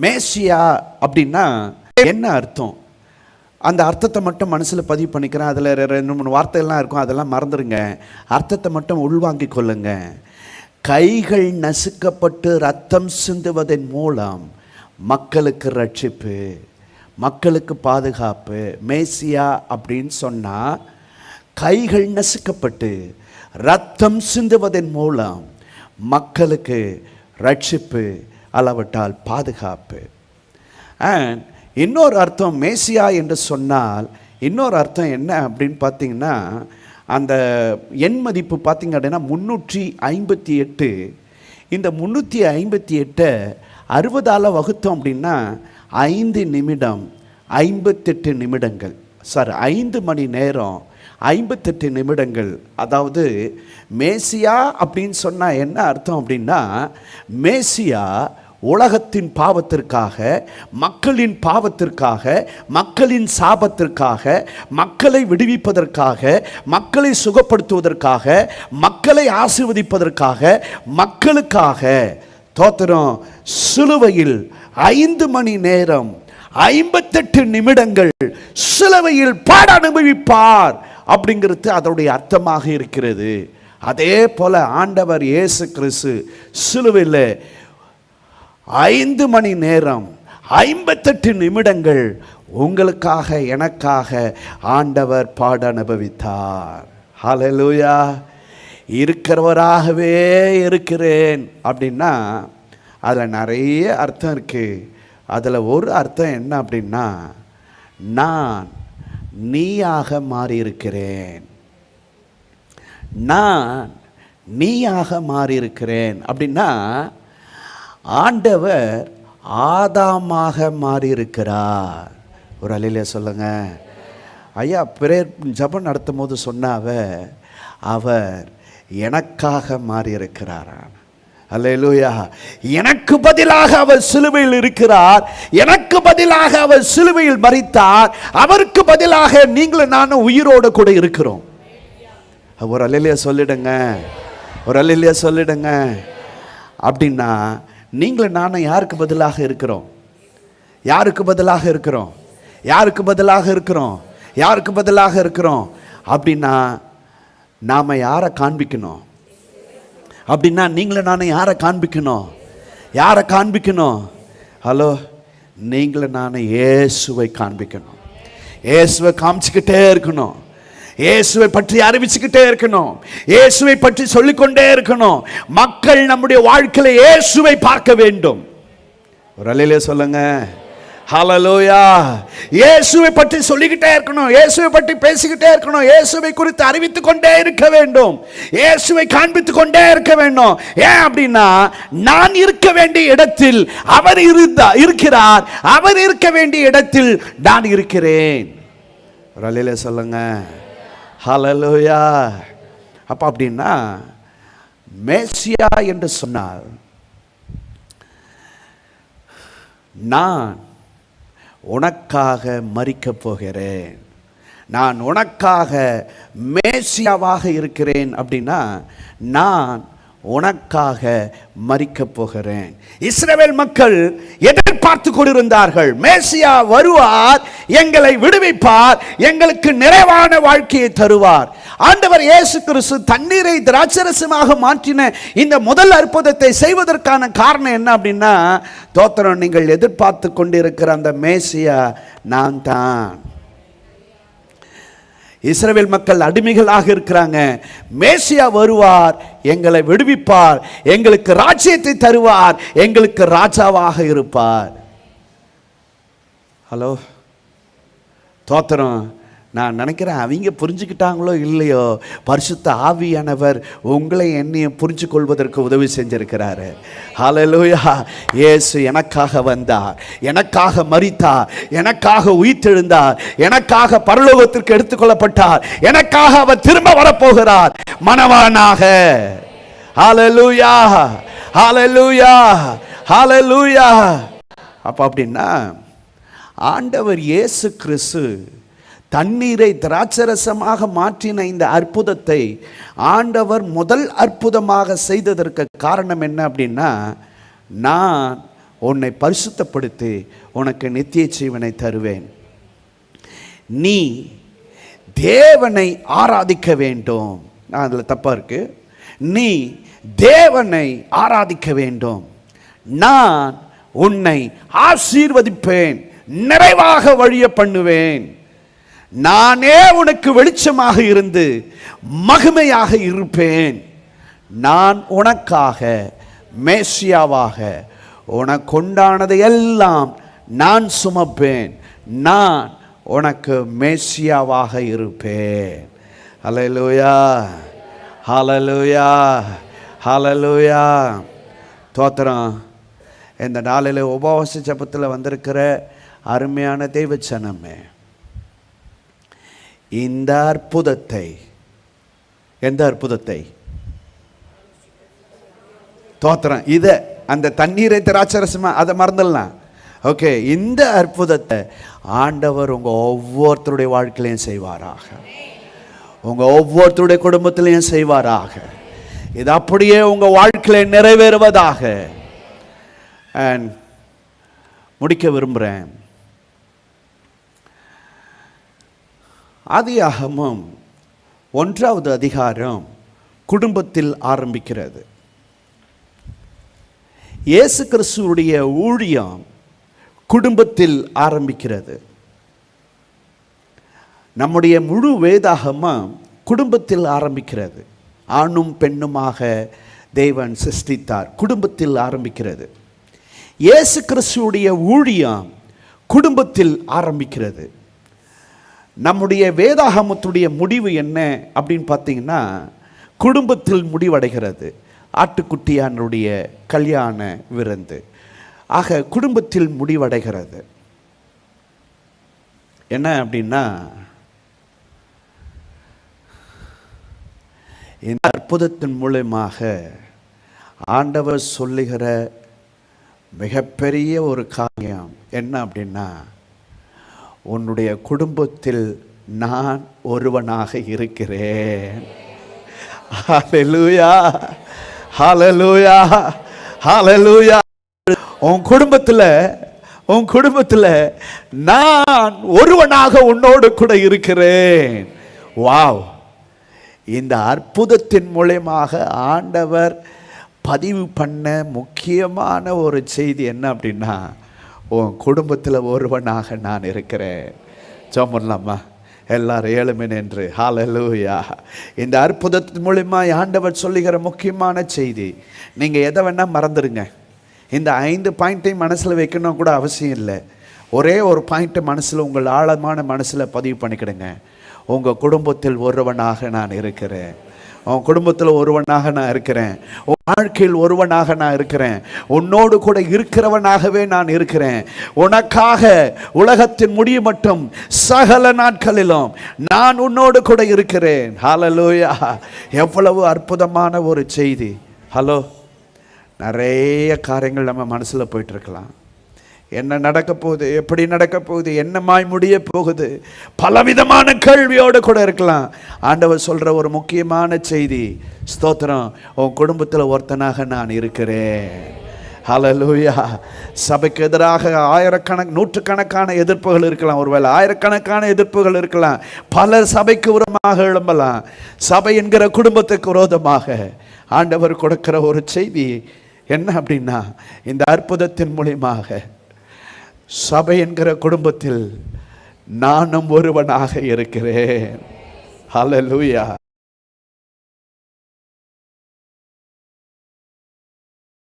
மேசியா அப்படின்னா என்ன அர்த்தம்? அந்த அர்த்தத்தை மட்டும் மனசில் பதிவு பண்ணிக்கிறேன். அதில் ரெண்டு மூணு வார்த்தைகள்லாம் இருக்கும். அதெல்லாம் மறந்துடுங்க அர்த்தத்தை மட்டும் உள்வாங்கிக் கொள்ளுங்க. கைகள் நசுக்கப்பட்டு ரத்தம் சிந்துவதன் மூலம் மக்களுக்கு ரட்சிப்பு மக்களுக்கு பாதுகாப்பு. மேசியா அப்படின்னு சொன்னால் கைகள் நசுக்கப்பட்டு ரத்தம் சிந்துவதன் மூலம் மக்களுக்கு ரட்சிப்பு அளவிட்டால் பாதுகாப்பு. அண்ட் இன்னொரு அர்த்தம் மேசியா என்று சொன்னால் இன்னொரு அர்த்தம் என்ன அப்படின்னு பார்த்தீங்கன்னா அந்த எண் மதிப்பு பார்த்திங்க அப்படின்னா முந்நூற்றி ஐம்பத்தி எட்டு. இந்த முந்நூற்றி ஐம்பத்தி எட்டை அறுபதால் வகுத்தோம் அப்படின்னா ஐந்து நிமிடம் ஐம்பத்தெட்டு நிமிடங்கள். சார் ஐந்து மணி நேரம் ஐம்பத்தெட்டு நிமிடங்கள். அதாவது மேசியா அப்படின்னு சொன்னால் என்ன அர்த்தம் அப்படின்னா மேசியா உலகத்தின் பாவத்திற்காக மக்களின் பாவத்திற்காக மக்களின் சாபத்திற்காக மக்களை விடுவிப்பதற்காக மக்களை சுகப்படுத்துவதற்காக மக்களை ஆசீர்வதிப்பதற்காக மக்களுக்காக. தோத்திரம் சிலுவையில் ஐந்து மணி நேரம் ஐம்பத்தெட்டு நிமிடங்கள் சிலுவையில் பாட அனுபவிப்பார் அப்படிங்கிறது அதனுடைய அர்த்தமாக இருக்கிறது. அதே போல ஆண்டவர் இயேசு கிறிஸ்து சிலுவையில் ஐந்து மணி நேரம் ஐம்பத்தெட்டு நிமிடங்கள் உங்களுக்காக எனக்காக ஆண்டவர் பாட அனுபவித்தார். ஹலலூயா இருக்கிறவராகவே இருக்கிறேன். அப்படின்னா அதில் நிறைய அர்த்தம் இருக்குது அதில் ஒரு அர்த்தம் என்ன அப்படின்னா நான் நீயாக மாறியிருக்கிறேன். நான் நீயாக மாறியிருக்கிறேன். அப்படின்னா ஆண்டவர் ஆதாமாக மாறியிருக்கிறார். ஒரு அலையில சொல்லுங்க. ஐயா பிரேர் ஜபம் நடத்தும் போது சொன்னாவ அவர் எனக்காக மாறியிருக்கிறாராம். அல்லேலூயா. எனக்கு பதிலாக அவர் சிலுவையில் இருக்கிறார். எனக்கு பதிலாக அவர் சிலுவையில் மறித்தார் அவருக்கு பதிலாக நீங்களும் நானும் உயிரோடு கூட இருக்கிறோம். ஒரு அலையிலேயே சொல்லிடுங்க. ஒரு அலையிலேயே சொல்லிடுங்க. அப்படின்னா நீங்களும் நானும் யாருக்கு பதிலாக இருக்கிறோம்? யாருக்கு பதிலாக இருக்கிறோம்? யாருக்கு பதிலாக இருக்கிறோம்? யாருக்கு பதிலாக இருக்கிறோம்? அப்படின்னா நாம் யாரை காண்பிக்கணும்? அப்படின்னா நீங்களும் நானும் யாரை காண்பிக்கணும்? யாரை காண்பிக்கணும்? ஹலோ நீங்களும் நானும் இயேசுவை காண்பிக்கணும். இயேசுவை காமிச்சிக்கிட்டே இருக்கணும். இயேசுவை பற்றி அறிவிச்சுக்கிட்டே இருக்கணும். இயேசுவை பற்றி சொல்லிக்கொண்டே இருக்கணும். மக்கள் நம்முடைய வாழ்க்கையில் இயேசுவை பார்க்க வேண்டும். ஒரு அலையிலே சொல்லுங்க. ஹலலோயா இயேசுவை பற்றி சொல்லிக்கிட்டே இருக்கணும். இயேசுவை பற்றி பேசிக்கிட்டே இருக்கணும். இயேசுவை குறித்து அறிவித்து கொண்டே இருக்க வேண்டும். இயேசுவை காண்பித்து கொண்டே இருக்க வேண்டும். ஏன் அப்படின்னா நான் இருக்க வேண்டிய இடத்தில் அவர் இருந்தா இருக்கிறார். அவர் இருக்க வேண்டிய இடத்தில் நான் இருக்கிறேன். ஒரு சொல்லுங்கள் ஹலலோயா அப்போ அப்படின்னா மேசியா என்று சொன்னால் நான் உனக்காக மறிக்கப் போகிறேன். நான் உனக்காக மேசியாவாக இருக்கிறேன் அப்படின்னா நான் உனக்காக மறிக்கப் போகிறேன். இஸ்ரவேல் மக்கள் எதிர்பார்த்து கொண்டிருந்தார்கள். மேசியா வருவார் எங்களை விடுவிப்பார் எங்களுக்கு நிறைவான வாழ்க்கையை தருவார். ஆண்டவர் இயேசு கிறிஸ்து தண்ணீரை திராட்சரசமாக மாற்றின இந்த முதல் அற்புதத்தை செய்வதற்கான காரணம் என்ன அப்படின்னா தோத்திரம் நீங்கள் எதிர்பார்த்து கொண்டிருக்கிற அந்த மேசியா நான் தான் இஸ்ரவேல் மக்கள் அடிமைகளாக இருக்கிறாங்க. மேசியா வருவார் எங்களை விடுவிப்பார் எங்களுக்கு ராஜ்யத்தை தருவார் எங்களுக்கு ராஜாவாக இருப்பார். ஹலோ தோத்திரம். நான் நினைக்கிறேன் அவங்க புரிஞ்சுக்கிட்டாங்களோ இல்லையோ பரிசுத்த ஆவியானவர் உங்களை என்னையும் புரிஞ்சு கொள்வதற்கு உதவி செஞ்சிருக்கிறாரு. ஹலலூயா இயேசு எனக்காக வந்தார். எனக்காக மறித்தார் எனக்காக உயிர்த்தெழுந்தார். எனக்காக பரலோகத்திற்கு எடுத்துக்கொள்ளப்பட்டார் எனக்காக அவர் திரும்ப வரப்போகிறார். மனவானாக ஹalleluya ஹாலலூயா ஹாலலூயா அப்போ அப்படின்னா ஆண்டவர் இயேசு கிறிஸ்து தண்ணீரை திராட்சரசமாக மாற்றின இந்த அற்புதத்தை ஆண்டவர் முதல் அற்புதமாக செய்ததற்கு காரணம் என்ன அப்படின்னா நான் உன்னை பரிசுத்தப்படுத்தி உனக்கு நித்திய ஜீவனை தருவேன். நீ தேவனை ஆராதிக்க வேண்டும். நான் அதில் தப்பாக இருக்கு. நீ தேவனை ஆராதிக்க வேண்டும். நான் உன்னை ஆசீர்வதிப்பேன். நிறைவாக வழிய பண்ணுவேன். நானே உனக்கு வெளிச்சமாக இருந்து மகிமையாக இருப்பேன். நான் உனக்காக மேசியாவாக உனக்கு எல்லாம் நான் சுமப்பேன். நான் உனக்கு மேசியாவாக இருப்பேன். ஹலலூயா ஹலலூயா ஹலலூயா தோத்திரம் இந்த நாளில் உபவாச ஜபத்தில் வந்திருக்கிற அருமையான தெய்வச்சனமே இந்த அற்புதத்தை எந்த அற்புதத்தை? தோத்திரம் இதை அந்த தண்ணீரை திராட்சரசமா அதை மறந்துடலாம். ஓகே இந்த அற்புதத்தை ஆண்டவர் உங்கள் ஒவ்வொருத்தருடைய வாழ்க்கையிலையும் செய்வாராக. உங்கள் ஒவ்வொருத்தருடைய குடும்பத்திலையும் செய்வாராக. இது அப்படியே உங்கள் வாழ்க்கையில நிறைவேறுவதாக. அண்ட் முடிக்க விரும்புகிறேன் ஆதியாகமம் ஒன்றாவது அதிகாரம் குடும்பத்தில் ஆரம்பிக்கிறது. இயேசு கிறிஸ்துவுடைய ஊழியம் குடும்பத்தில் ஆரம்பிக்கிறது. நம்முடைய முழு வேதாகமம் குடும்பத்தில் ஆரம்பிக்கிறது. ஆணும் பெண்ணுமாக தேவன் சிருஷ்டித்தார் குடும்பத்தில் ஆரம்பிக்கிறது. இயேசு கிறிஸ்துவுடைய ஊழியம் குடும்பத்தில் ஆரம்பிக்கிறது. நம்முடைய வேதாகமத்துடைய முடிவு என்ன அப்படின்னு பார்த்தீங்கன்னா குடும்பத்தில் முடிவடைகிறது. ஆட்டுக்குட்டியானுடைய கல்யாண விருந்து. ஆக குடும்பத்தில் முடிவடைகிறது. என்ன அப்படின்னா இந்த அற்புதத்தின் மூலயமாக ஆண்டவர் சொல்லுகிற மிகப்பெரிய ஒரு காரியம் என்ன அப்படின்னா உன்னுடைய குடும்பத்தில் நான் ஒருவனாக இருக்கிறேன். ஹalleluya ஹalleluya ஹalleluya உன் குடும்பத்தில் உன் குடும்பத்தில் நான் ஒருவனாக உன்னோடு கூட இருக்கிறேன். வாவ் இந்த அற்புதத்தின் மூலயமாக ஆண்டவர் பதிவு பண்ண முக்கியமான ஒரு செய்தி என்ன அப்படின்னா உன் குடும்பத்தில் ஒருவனாக நான் இருக்கிறேன். சோமர்லாமா எல்லாரும் ஏழுமே நின்று ஹalleluya. இந்த அற்புதத்தின் மூலிமா ஆண்டவர் சொல்லுகிற முக்கியமான செய்தி நீங்கள் எதை வேணால் மறந்துடுங்க. இந்த ஐந்து பாயிண்ட்டையும் மனசில் வைக்கணும் கூட அவசியம் இல்லை. ஒரே ஒரு பாயிண்ட்டை மனசில் உங்கள் ஆழமான மனசில் பதிவு பண்ணிக்கிடுங்க. உங்கள் குடும்பத்தில் ஒருவனாக நான் இருக்கிறேன். உன் குடும்பத்தில் ஒருவனாக நான் இருக்கிறேன். உன் வாழ்க்கையில் ஒருவனாக நான் இருக்கிறேன். உன்னோடு கூட இருக்கிறவனாகவே நான் இருக்கிறேன். உனக்காக உலகத்தின் முடிவு மட்டும் சகல நாட்களிலும் நான் உன்னோடு கூட இருக்கிறேன். ஹalleluya எவ்வளவு அற்புதமான ஒரு செய்தி. ஹலோ நிறைய காரியங்கள் நம்ம மனசில் போயிட்டு இருக்கலாம். என்ன நடக்க போகுது? எப்படி நடக்க போகுது? என்னமாய் முடிய போகுது? பலவிதமான கேள்வியோடு கூட இருக்கலாம். ஆண்டவர் சொல்கிற ஒரு முக்கியமான செய்தி ஸ்தோத்திரம் உன் குடும்பத்தில் ஒருத்தனாக நான் இருக்கிறேன். ஹலலூயா சபைக்கு எதிராக ஆயிரக்கணக் நூற்றுக்கணக்கான எதிர்ப்புகள் இருக்கலாம். ஒருவேளை ஆயிரக்கணக்கான எதிர்ப்புகள் இருக்கலாம். பலர் சபைக்கு விரோதமாக எழும்பலாம். சபை என்கிற குடும்பத்துக்கு விரோதமாக ஆண்டவர் கொடுக்கிற ஒரு செய்தி என்ன அப்படின்னா இந்த அற்புதத்தின் மூலியமாக சபை என்கிற குடும்பத்தில் நானும் ஒருவனாக இருக்கிறேன். ஹலலூயா